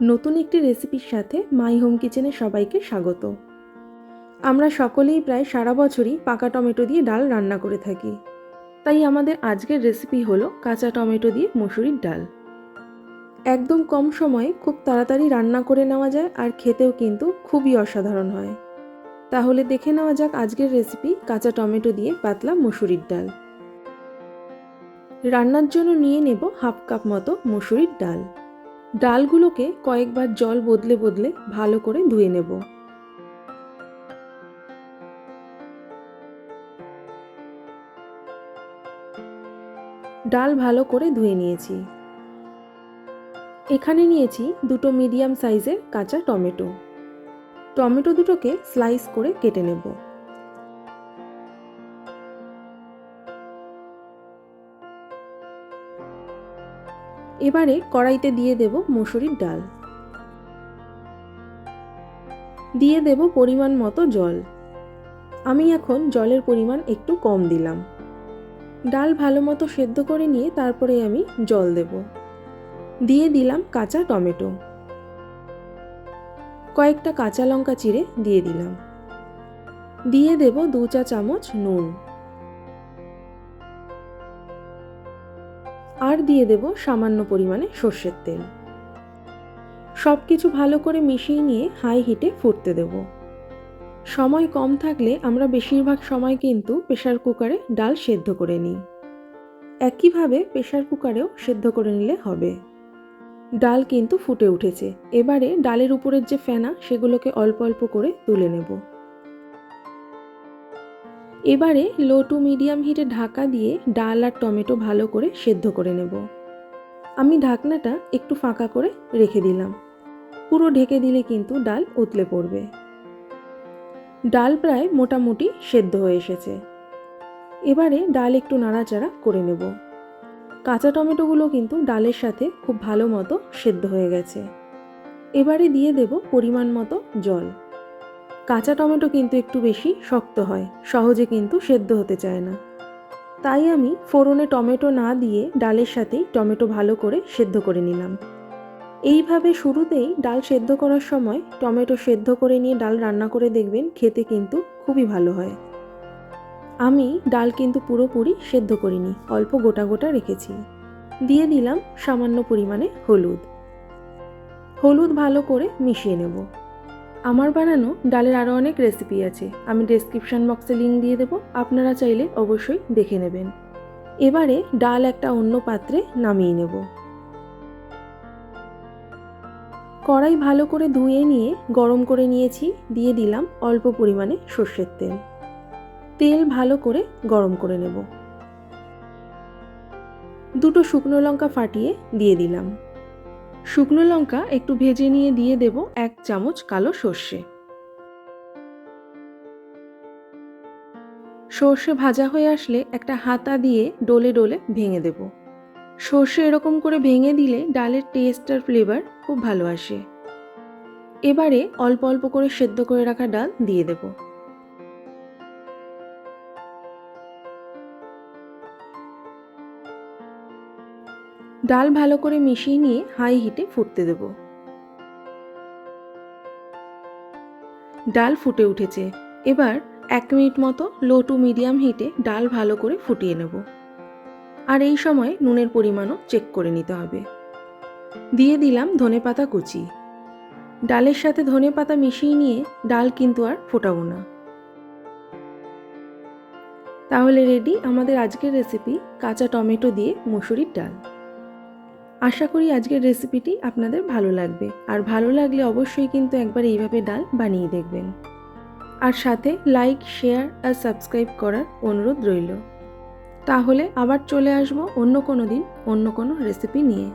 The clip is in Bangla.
নতুন একটি রেসিপির সাথে মাই হোম কিচেনে সবাইকে স্বাগত। আমরা সকলেই প্রায় সারা বছরই পাকা টমেটো দিয়ে ডাল রান্না করে থাকি। তাই আমাদের আজকের রেসিপি হলো কাঁচা টমেটো দিয়ে মুসুরির ডাল। একদম কম সময়ে খুব তাড়াতাড়ি রান্না করে নেওয়া যায় আর খেতেও কিন্তু খুবই অসাধারণ হয়। তাহলে দেখে নেওয়া যাক আজকের রেসিপি কাঁচা টমেটো দিয়ে পাতলা মুসুরির ডাল। রান্নার জন্য নিয়ে নেব হাফ কাপ মতো মুসুরির ডাল। ডালগুলোকে কয়েকবার জল বদলে বদলে ভালো করে ধুয়ে নেব। ডাল ভালো করে ধুয়ে নিয়েছি। এখানে নিয়েছি দুটো মিডিয়াম সাইজের কাঁচা টমেটো। টমেটো দুটোকে স্লাইস করে কেটে নেব। এবারে কড়াইতে দিয়ে দেব মুসুরির ডাল। দিয়ে দেব পরিমাণ মতো জল। আমি এখন জলের পরিমাণ একটু কম দিলাম। ডাল ভালো মতো সেদ্ধ করে নিয়ে তারপরে আমি জল দেব। দিয়ে দিলাম কাঁচা টমেটো। কয়েকটা কাঁচা লঙ্কা চিড়ে দিয়ে দিলাম। দিয়ে দেব দু চা চামচ নুন। আর দিয়ে দেব সামান্য পরিমাণে সর্ষের তেল। সব কিছু ভালো করে মিশিয়ে নিয়ে হাই হিটে ফুটতে দেব। সময় কম থাকলে আমরা বেশিরভাগ সময় কিন্তু প্রেশার কুকারে ডাল সেদ্ধ করে নিই। একইভাবে প্রেশার কুকারেও সেদ্ধ করে নিলে হবে। ডাল কিন্তু ফুটে উঠেছে। এবারে ডালের উপরের যে ফেনা, সেগুলোকে অল্প অল্প করে তুলে নেব। এবারে লো টু মিডিয়াম হিটে ঢাকা দিয়ে ডাল আর টমেটো ভালো করে সেদ্ধ করে নেব। আমি ঢাকনাটা একটু ফাঁকা করে রেখে দিলাম। পুরো ঢেকে দিলে কিন্তু ডাল উতলে পড়বে। ডাল প্রায় মোটামুটি সেদ্ধ হয়ে এসেছে। এবারে ডাল একটু নাড়াচাড়া করে নেব। কাঁচা টমেটোগুলো কিন্তু ডালের সাথে খুব ভালো মতো সেদ্ধ হয়ে গেছে। এবারে দিয়ে দেব পরিমাণ মতো জল। কাঁচা টমেটো কিন্তু একটু বেশি শক্ত হয়, সহজে কিন্তু সেদ্ধ হতে চায় না। তাই আমি ফোড়নে টমেটো না দিয়ে ডালের সাথেই টমেটো ভালো করে সেদ্ধ করে নিলাম। এইভাবে শুরুতেই ডাল সেদ্ধ করার সময় টমেটো সেদ্ধ করে নিয়ে ডাল রান্না করে দেখবেন খেতে কিন্তু খুবই ভালো হয়। আমি ডাল কিন্তু পুরোপুরি সেদ্ধ করিনি, অল্প গোটা গোটা রেখেছি। দিয়ে দিলাম সামান্য পরিমাণে হলুদ। হলুদ ভালো করে মিশিয়ে নেব। আমার বানানো ডালের আরও অনেক রেসিপি আছে। আমি ডেসক্রিপশান বক্সে লিঙ্ক দিয়ে দেবো। আপনারা চাইলে অবশ্যই দেখে নেবেন। এবারে ডাল একটা অন্য পাত্রে নামিয়ে নেব। কড়াই ভালো করে ধুয়ে নিয়ে গরম করে নিয়েছি। দিয়ে দিলাম অল্প পরিমাণে সর্ষের তেল। তেল ভালো করে গরম করে নেব। দুটো শুকনো লঙ্কা ফাটিয়ে দিয়ে দিলাম। শুকনো লঙ্কা একটু ভেজে নিয়ে দিয়ে দেব এক চামচ কালো সর্ষে। সর্ষে ভাজা হয়ে আসলে একটা হাতা দিয়ে ডোলে ডোলে ভেঙে দেব। সর্ষে এরকম করে ভেঙে দিলে ডালের টেস্ট আর ফ্লেভার খুব ভালো আসে। এবারে অল্প অল্প করে সেদ্ধ করে রাখা ডাল দিয়ে দেবো। ডাল ভালো করে মিশিয়ে নিয়ে হাই হিটে ফুটতে দেব। ডাল ফুটে উঠেছে। এবার এক মিনিট মতো লো টু মিডিয়াম হিটে ডাল ভালো করে ফুটিয়ে নেব। আর এই সময় নুনের পরিমাণও চেক করে নিতে হবে। দিয়ে দিলাম ধনে পাতা কুচি। ডালের সাথে ধনে পাতা মিশিয়ে নিয়ে ডাল কিন্তু আর ফোটাবো না। তাহলে রেডি আমাদের আজকের রেসিপি কাঁচা টমেটো দিয়ে মুসুরির ডাল। আশা করি আজকের রেসিপিটি আপনাদের ভালো লাগবে। আর ভালো লাগলে অবশ্যই কিন্তু একবার এইভাবে ডাল বানিয়ে দেখবেন। আর সাথে লাইক শেয়ার আর সাবস্ক্রাইব করার অনুরোধ রইল। তাহলে আবার চলে আসব অন্য কোনো দিন অন্য কোনো রেসিপি নিয়ে।